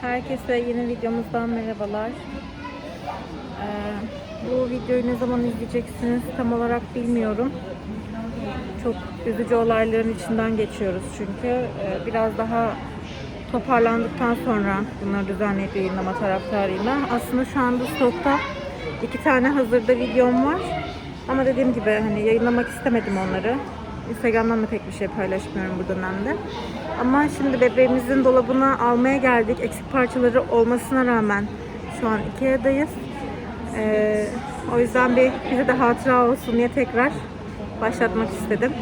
Herkese yeni videomuzdan merhabalar. Ee, bu videoyu ne zaman izleyeceksiniz tam olarak bilmiyorum. Çok üzücü olayların içinden geçiyoruz çünkü. Ee, biraz daha toparlandıktan sonra bunları düzenleyip yayınlama taraftarıyım. Aslında şu anda stokta iki tane hazırda videom var. Ama dediğim gibi hani yayınlamak istemedim onları. Instagram'dan da pek bir şey paylaşmıyorum bu dönemde. Ama şimdi bebeğimizin dolabına almaya geldik. Eksik parçaları olmasına rağmen şu an Ikea'dayız. Ee, o yüzden bir bize de hatıra olsun diye tekrar başlatmak istedim.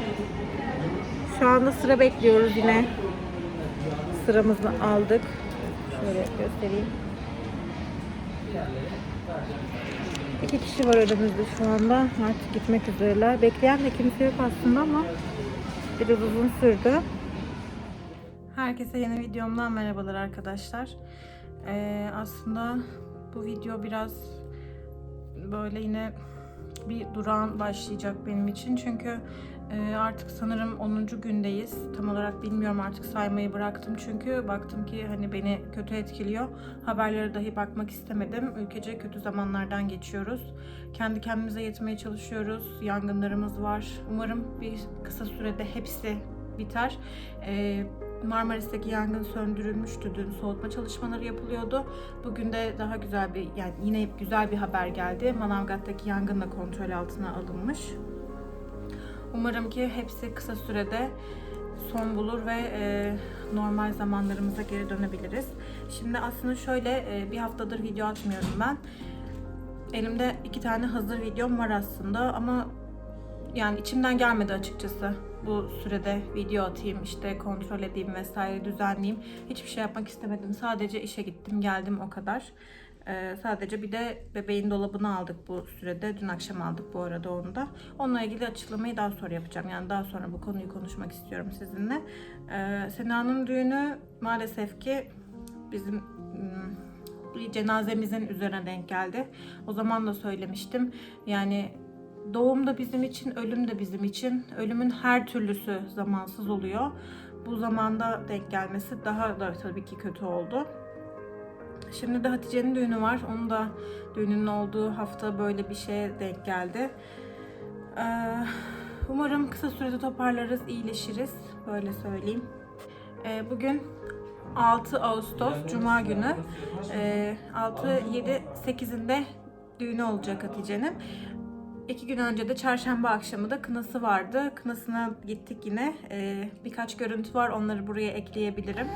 Şu anda sıra bekliyoruz yine. Sıramızı aldık. Şöyle göstereyim. İki kişi var önümüzde şu anda. Artık gitmek üzereler. Bekleyen de kimse yok aslında ama biraz uzun sürdü. Herkese yeni videomdan merhabalar arkadaşlar. Ee, aslında bu video biraz böyle yine bir durağan başlayacak benim için. Çünkü e, artık sanırım 10. gündeyiz. Tam olarak bilmiyorum artık saymayı bıraktım. Çünkü baktım ki hani beni kötü etkiliyor. Haberlere dahi bakmak istemedim. Ülkece kötü zamanlardan geçiyoruz. Kendi kendimize yetmeye çalışıyoruz. Yangınlarımız var. Umarım bir kısa sürede hepsi biter. Ee, Marmaris'teki yangın söndürülmüştü. Dün soğutma çalışmaları yapılıyordu. Bugün de daha güzel bir yani yine güzel bir haber geldi. Manavgat'taki yangın da kontrol altına alınmış. Umarım ki hepsi kısa sürede son bulur ve e, normal zamanlarımıza geri dönebiliriz. Şimdi aslında şöyle e, bir haftadır video atmıyorum ben. Elimde iki tane hazır videom var aslında ama yani içimden gelmedi açıkçası bu sürede video atayım işte kontrol edeyim vesaire düzenleyeyim. Hiçbir şey yapmak istemedim. Sadece işe gittim geldim o kadar. Ee, sadece bir de bebeğin dolabını aldık bu sürede. Dün akşam aldık bu arada onu da. Onunla ilgili açıklamayı daha sonra yapacağım. Yani daha sonra bu konuyu konuşmak istiyorum sizinle. Ee, Sena'nın düğünü maalesef ki bizim hmm, cenazemizin üzerine denk geldi. O zaman da söylemiştim. Yani doğum da bizim için, ölüm de bizim için. Ölümün her türlüsü zamansız oluyor. Bu zamanda denk gelmesi daha da tabii ki kötü oldu. Şimdi de Hatice'nin düğünü var. Onun da düğünün olduğu hafta böyle bir şeye denk geldi. Ee, umarım kısa sürede toparlarız, iyileşiriz. Böyle söyleyeyim. Ee, bugün 6 Ağustos Cuma günü. Ee, 6, 7, 8'inde düğünü olacak Hatice'nin. İki gün önce de çarşamba akşamı da kınası vardı. Kınasına gittik yine. Ee, birkaç görüntü var. Onları buraya ekleyebilirim.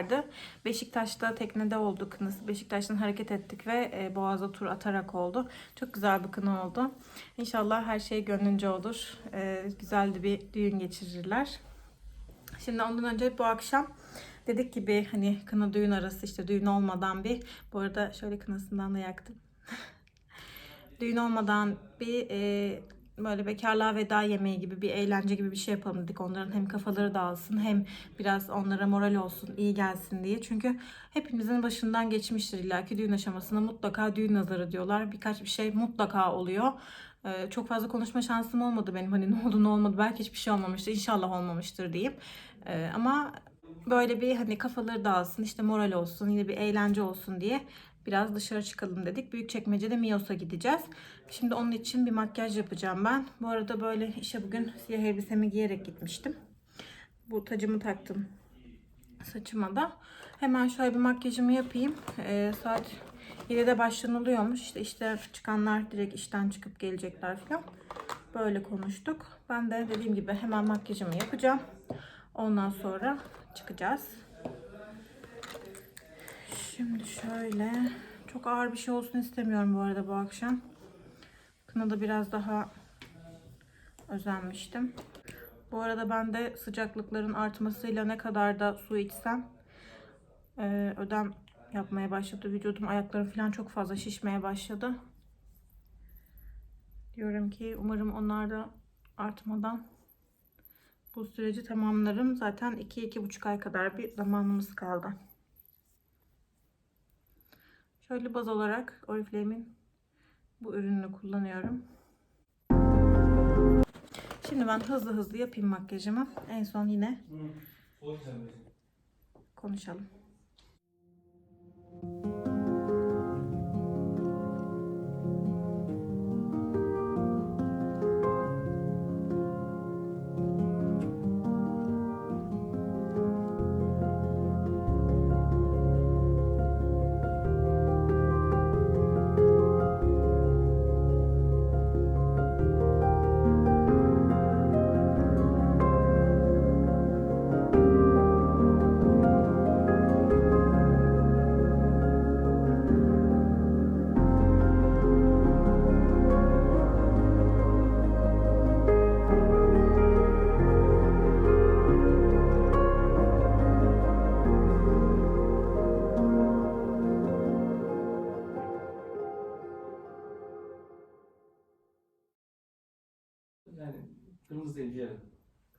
Vardı. Beşiktaş'ta teknede oldu kınası. Beşiktaş'tan hareket ettik ve e, Boğaz'da tur atarak oldu. Çok güzel bir kına oldu. İnşallah her şey gönlünce olur. E, güzel de bir düğün geçirirler. Şimdi ondan önce bu akşam dedik ki bir hani kına düğün arası işte düğün olmadan bir bu arada şöyle kınasından da yaktım. düğün olmadan bir e, böyle bekarlığa veda yemeği gibi bir eğlence gibi bir şey yapalım dedik. Onların hem kafaları dağılsın hem biraz onlara moral olsun, iyi gelsin diye. Çünkü hepimizin başından geçmiştir illaki düğün aşamasında mutlaka düğün nazarı diyorlar. Birkaç bir şey mutlaka oluyor. Ee, çok fazla konuşma şansım olmadı benim. Hani ne oldu ne olmadı belki hiçbir şey olmamıştır. İnşallah olmamıştır diyeyim. Ee, ama böyle bir hani kafaları dağılsın, işte moral olsun, yine bir eğlence olsun diye biraz dışarı çıkalım dedik. Büyükçekmece'de Mios'a gideceğiz. Şimdi onun için bir makyaj yapacağım ben. Bu arada böyle işe bugün siyah elbisemi giyerek gitmiştim. Bu tacımı taktım saçıma da. Hemen şöyle bir makyajımı yapayım. Ee, saat 7'de başlanılıyormuş. İşte işte çıkanlar direkt işten çıkıp gelecekler falan. Böyle konuştuk. Ben de dediğim gibi hemen makyajımı yapacağım. Ondan sonra çıkacağız. Şimdi şöyle çok ağır bir şey olsun istemiyorum bu arada bu akşam. Kınada biraz daha özenmiştim. Bu arada ben de sıcaklıkların artmasıyla ne kadar da su içsem e, ödem yapmaya başladı. Vücudum ayaklarım falan çok fazla şişmeye başladı. Diyorum ki umarım onlar da artmadan bu süreci tamamlarım. Zaten 2-2,5 ay kadar bir zamanımız kaldı. Şöyle baz olarak Oriflame'in bu ürününü kullanıyorum. Şimdi ben hızlı hızlı yapayım makyajımı. En son yine konuşalım.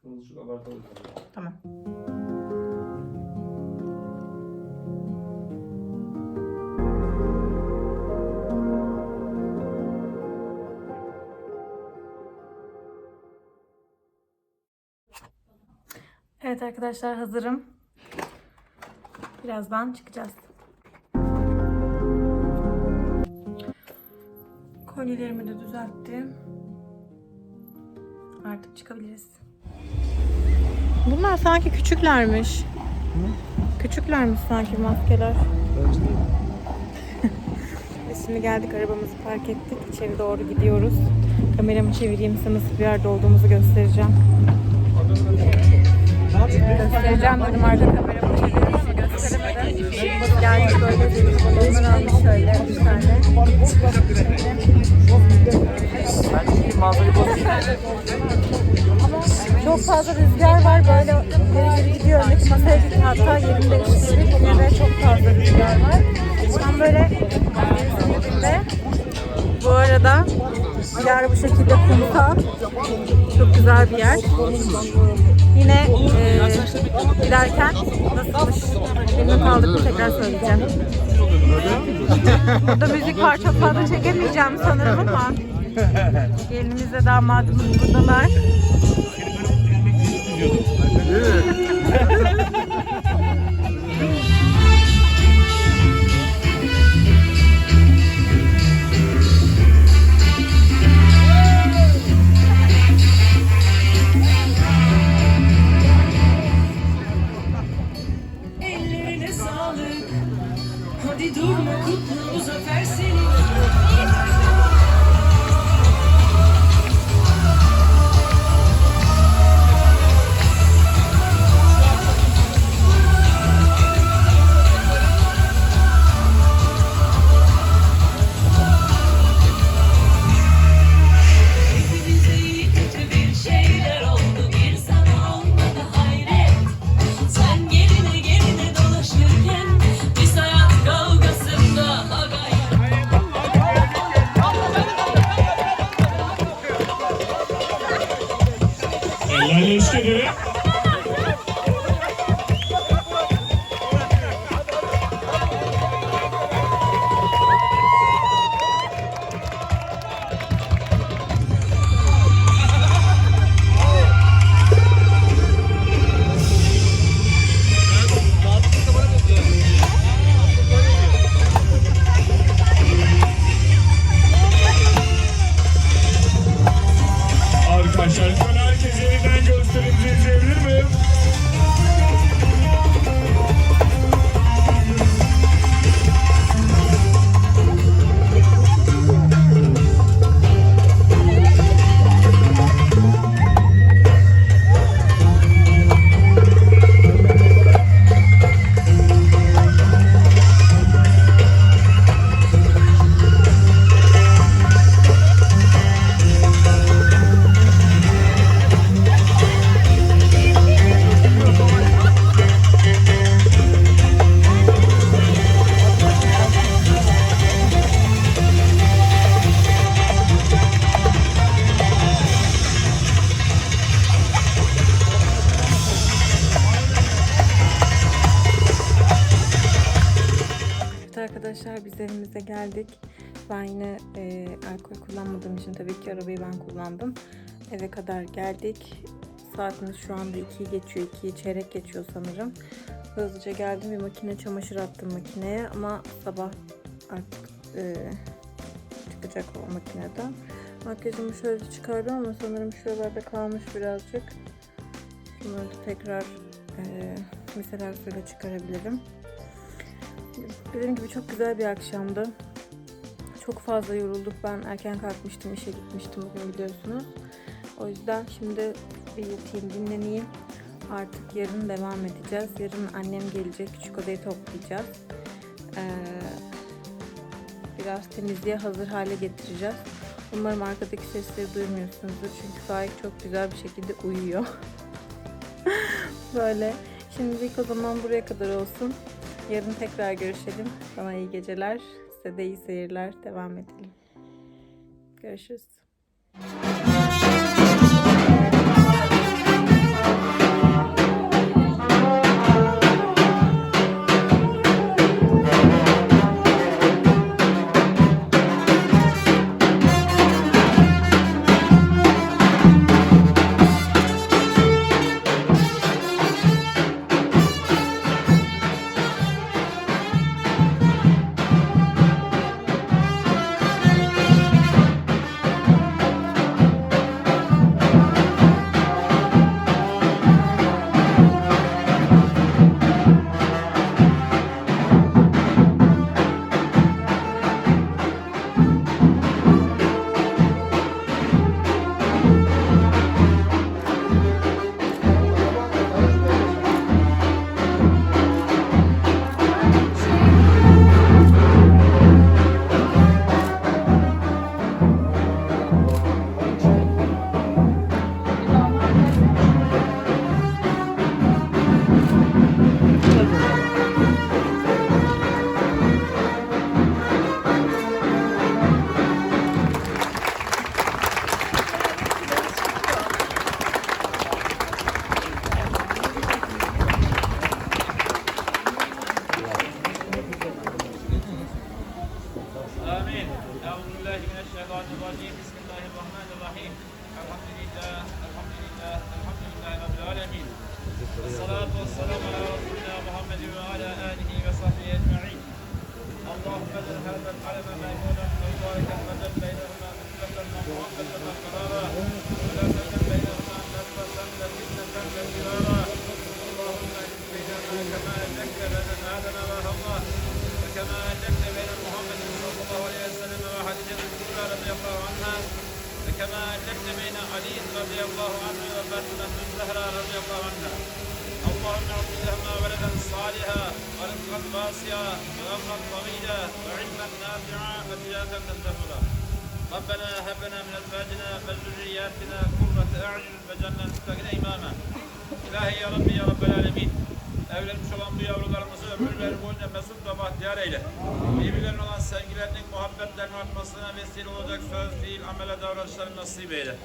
Kırmızı çok abartılı. Tamam. Evet arkadaşlar hazırım. Birazdan çıkacağız. Kolyelerimi de düzelttim. Artık çıkabiliriz. Bunlar sanki küçüklermiş. Küçüklermiş sanki maskeler. Biz şimdi geldik arabamızı park ettik. İçeri doğru gidiyoruz. Kameramı çevireyim size nasıl bir yerde olduğumuzu göstereceğim. Göstereceğim dedim arka kameramı çeviriyorum ama gösteremedim. Geldik böyle bir almış şöyle bir tane. Çok fazla rüzgar var böyle geri geri gidiyor. Öndeki masaya gittim hatta yerimi değiştirdik. Yine de çok fazla rüzgar var. Tam böyle denizin dibinde. Bu arada yer bu şekilde kumsal. Çok güzel bir yer. Yine e, giderken nasılmış memnun kaldık tekrar söyleyeceğim. Burada müzik var çok fazla çekemeyeceğim sanırım ama gelinimizle damadımız buradalar. Ellerine başarılı. Arkadaşlar biz evimize geldik. Ben yine e, alkol kullanmadığım için tabii ki arabayı ben kullandım. Eve kadar geldik. Saatimiz şu anda 2'yi geçiyor. 2'yi çeyrek geçiyor sanırım. Hızlıca geldim bir makine çamaşır attım makineye ama sabah artık e, çıkacak o makineden. Makyajımı şöyle çıkardım ama sanırım şuralarda kalmış birazcık. Bunları da tekrar e, miseler suyla çıkarabilirim. Dediğim gibi çok güzel bir akşamdı. Çok fazla yorulduk. Ben erken kalkmıştım, işe gitmiştim bugün biliyorsunuz. O yüzden şimdi bir yatayım, dinleneyim. Artık yarın devam edeceğiz. Yarın annem gelecek, küçük odayı toplayacağız. Ee, biraz temizliğe hazır hale getireceğiz. Umarım arkadaki sesleri duymuyorsunuzdur. Çünkü Faik çok güzel bir şekilde uyuyor. Böyle. Şimdilik o zaman buraya kadar olsun. Yarın tekrar görüşelim. Bana iyi geceler. Size de iyi seyirler. Devam edelim. Görüşürüz. اللهم اجعل هذا العلم ميمونا مباركا وجل بينهما مثبتا ومؤقتا قرارا ولا تجعل بينهما نفسا لجنة كثيرا اللهم اجعل بيننا كما أجلت بين آدم وحواء وكما أجلت بين محمد صلى الله عليه وسلم وخديجة الكبرى رضي الله عنها وكما أجلت بين علي رضي الله عنه. وفاطمة الزهراء رضي الله عنها اللهم اعط لهما ولدا صالحا ورزقا واسعا وامرا طويلا وعلما نافعا وزيادة تنتفلا ربنا هب لنا من أزواجنا وذرياتنا قرة أعين وجعلنا للمتقين إماما İlahi ya Rabbi ya Rabbel Alemin. Evlenmiş olan bu yavrularımızı ömürleri boyunca mesut ve bahtiyar eyle. Birbirlerine olan sevgilerinin, muhabbetlerinin artmasına vesile olacak söz, değil, amele davranışlarını nasip eyle.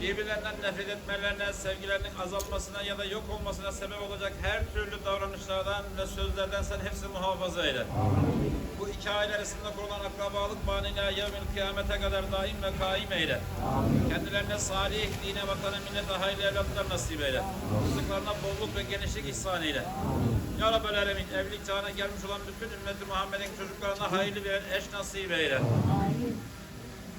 Birbirlerinden nefret etmelerine, sevgilerinin azalmasına ya da yok olmasına sebep olacak her türlü davranışlardan ve sözlerden sen hepsini muhafaza eyle. Bu iki aile arasında kurulan akrabalık bağıyla yevmil kıyamete kadar daim ve kaim eyle. Kendilerine salih, dine, vatana, millete hayırlı evlatlar nasip eyle. Rızıklarına bolluk ve genişlik ihsan eyle. Ya Rabbel Alemin, evlilik çağına gelmiş olan bütün ümmeti Muhammed'in çocuklarına hayırlı bir eş nasip eyle.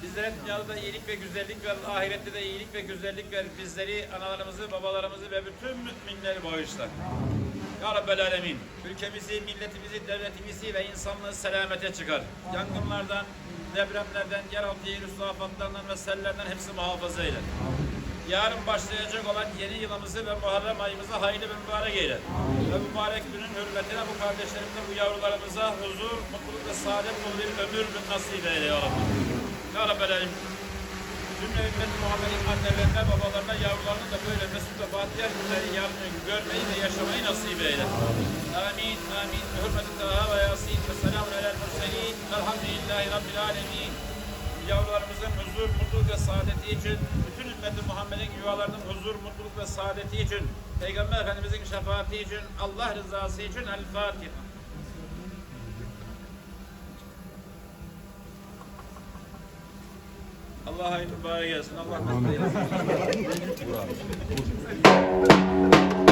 Bizlere dünyada da iyilik ve güzellik ver, ahirette de iyilik ve güzellik ver. Bizleri, analarımızı, babalarımızı ve bütün müminleri bağışla. Ya Rabbel Alemin, ülkemizi, milletimizi, devletimizi ve insanlığı selamete çıkar. Yangınlardan, depremlerden, yeraltı yer üstü afatlarından ve sellerden hepsi muhafaza eyle. Yarın başlayacak olan yeni yılımızı ve Muharrem ayımızı hayırlı ve mübarek eyle. Ve mübarek günün hürmetine bu kardeşlerimize, bu yavrularımıza huzur, mutluluk ve saadet dolu bir ömür nasip eyle ya Rabbi. Ya Alemin. Cümle ümmet Muhammed'in annelerine, babalarına, yavrularına da böyle mesut ve bahtiyar günleri görmeyi ve yaşamayı nasip eyle. Amin, amin. Hürmeti Taha ve Yasin ve selamun alel murselin. Elhamdülillahi Rabbil alemin yavrularımızın huzur, mutluluk ve saadeti için, bütün ümmeti Muhammed'in yuvalarının huzur, mutluluk ve saadeti için, Peygamber Efendimiz'in şefaati için, Allah rızası için El Fatiha. Allah hayırlı bayi gelsin. Allah nasip eylesin.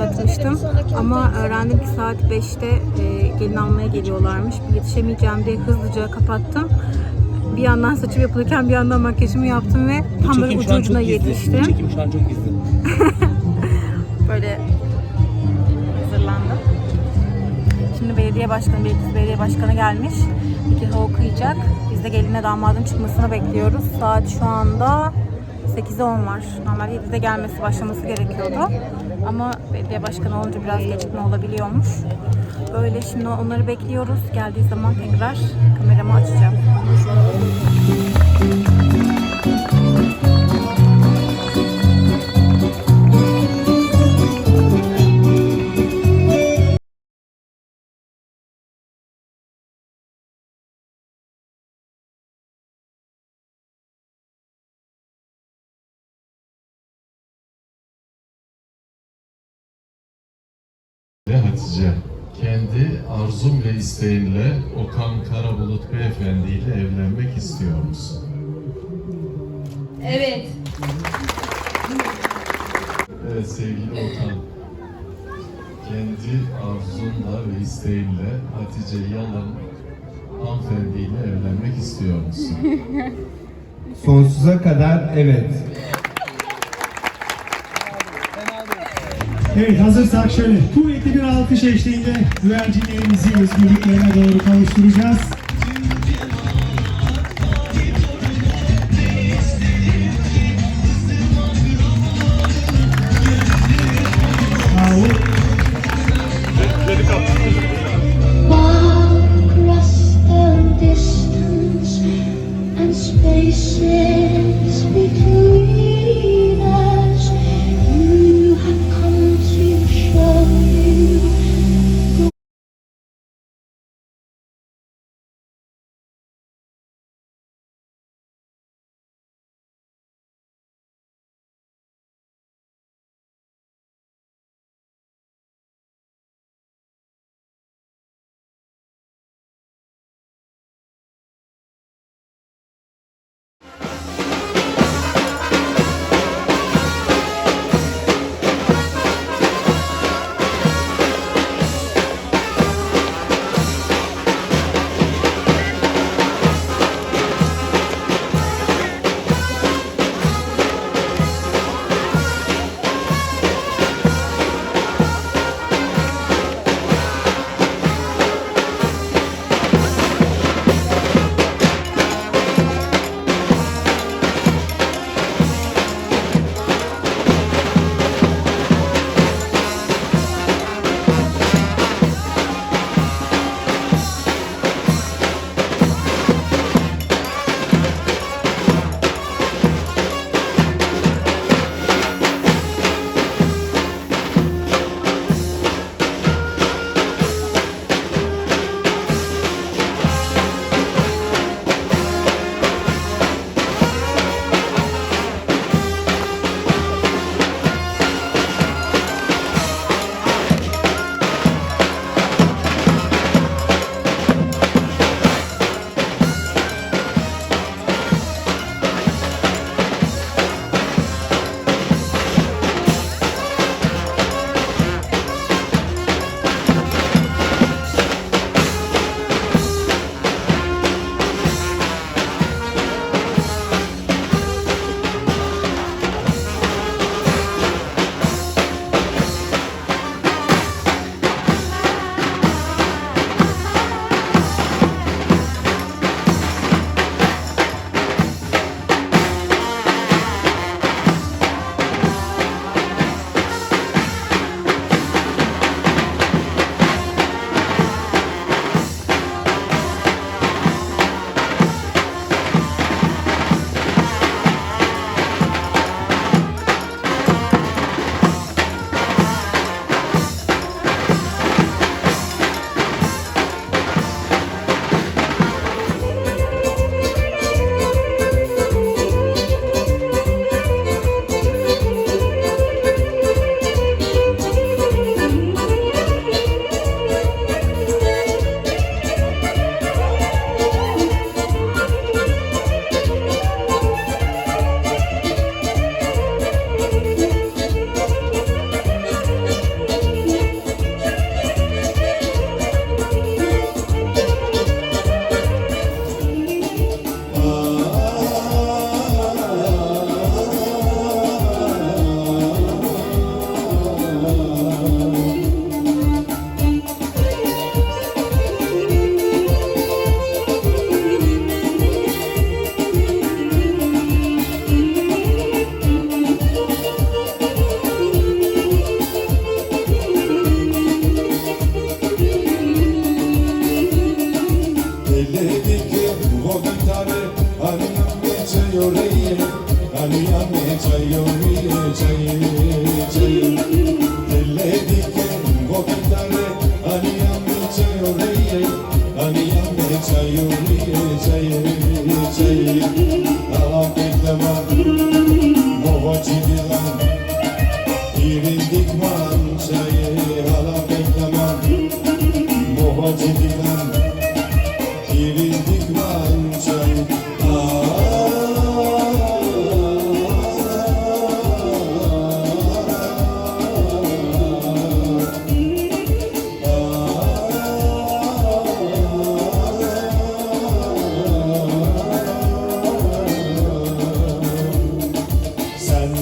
başlatmıştım. Ama öğrendim ki saat 5'te e, gelin almaya geliyorlarmış. Yetişemeyeceğim diye hızlıca kapattım. Bir yandan saçım yapılırken bir yandan makyajımı yaptım ve tam böyle ucu ucuna yetiştim. Çekim şu an çok gizli. Böyle hazırlandım. Şimdi belediye başkanı, Beylikdüzü Belediye Başkanı gelmiş. Nikahı okuyacak. Biz de gelinle damadın çıkmasını bekliyoruz. Saat şu anda 8'e 10 var. Normalde 7'de gelmesi, başlaması gerekiyordu. Ama belediye başkanı olunca biraz gecikme olabiliyormuş. Böyle şimdi onları bekliyoruz. Geldiği zaman tekrar kameramı açacağım. Hatice. Kendi arzum ve isteğinle Okan Karabulut Beyefendi ile evlenmek istiyor musun? Evet. Evet sevgili Okan. Kendi arzunla ve isteğinle Hatice Yalın hanımefendi ile evlenmek istiyor musun? Sonsuza kadar evet. Evet hazırsak şöyle kuvvetli bir alkış eşliğinde güvercinlerimizi özgürlüklerine doğru kavuşturacağız.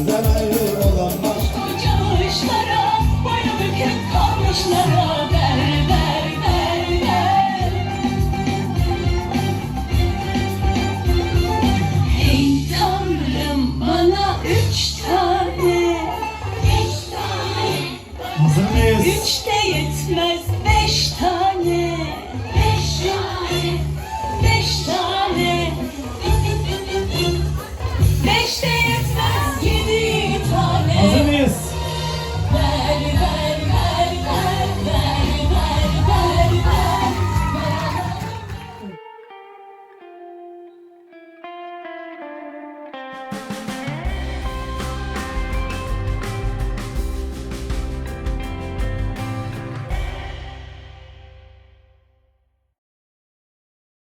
Senden ayrı olamaz. Çalışlara, boynu bükük kalmışlara